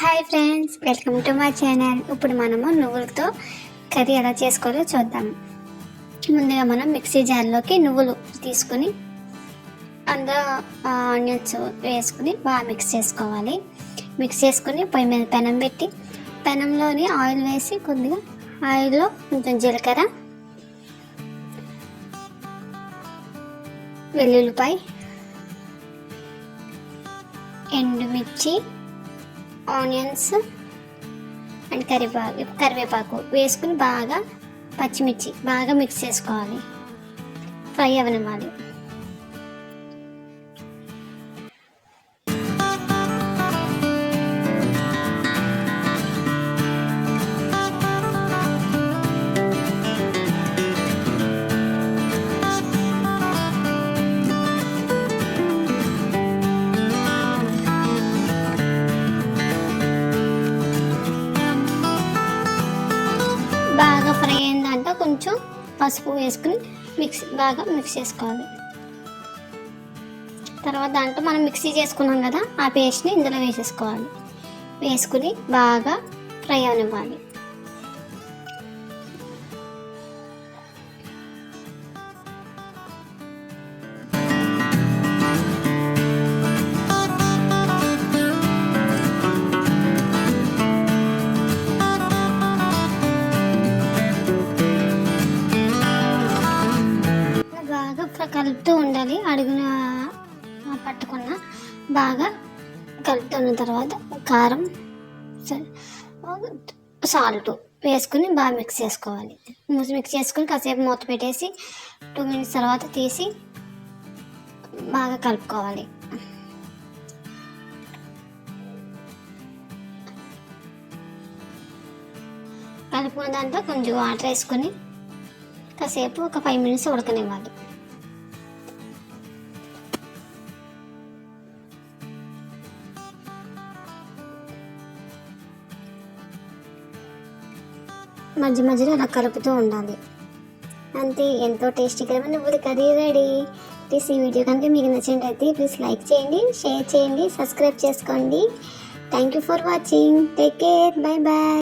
Hi friends welcome to my channel. ఇప్పుడు మనము నువ్వులతో కర్రీ ఎలా చేసుకోవాలో చూద్దాం. ముందుగా మనం మిక్సీ జార్లోకి నువ్వులు తీసుకుని అందులో ఆనియన్స్ వేసుకుని బాగా మిక్స్ చేసుకోవాలి. మిక్స్ చేసుకుని పొయ్యి మీద పెనం పెట్టి పెనంలోని ఆయిల్ వేసి కొద్దిగా ఆయిల్లో కొంచెం జీలకర్ర వెల్లుల్లిపాయ ఎండుమిర్చి ఆనియన్స్ అండ్ కరివేపాకు కరివేపాకు వేసుకుని బాగా పచ్చిమిర్చి బాగా మిక్స్ చేసుకోవాలి. ఫ్రై అవనివ్వాలి దాంట్లో కొంచెం పసుపు వేసుకుని మిక్స్ బాగా మిక్స్ చేసుకోవాలి. తర్వాత దాంట్లో మనం మిక్సీ చేసుకున్నాం కదా ఆ పేస్ట్ని ఇందులో వేసేసుకోవాలి. వేసుకుని బాగా ఫ్రై అవనివ్వాలి. కలుపుతూ ఉండాలి. అడుగున పట్టుకున్న బాగా కలుపుతున్న తర్వాత కారం సాల్ట్ వేసుకుని బాగా మిక్స్ చేసుకోవాలి. మూసి మిక్స్ చేసుకుని కాసేపు మూత పెట్టేసి టూ మినిట్స్ తర్వాత తీసి బాగా కలుపుకోవాలి. కలుపుకున్న దాంట్లో కొంచెం వాటర్ వేసుకొని కాసేపు ఒక ఫైవ్ మినిట్స్ ఉడకనివ్వాలి. మధ్య మధ్యలో అలా కలుపుతూ ఉండాలి. అంతే ఎంతో టేస్టీకరమైన నువ్వులు కర్రీ రెడీ. ప్లీజ్ ఈ వీడియో కనుక మీకు నచ్చినట్లయితే ప్లీజ్ లైక్ చేయండి షేర్ చేయండి సబ్స్క్రైబ్ చేసుకోండి. Thank you for watching take care bye bye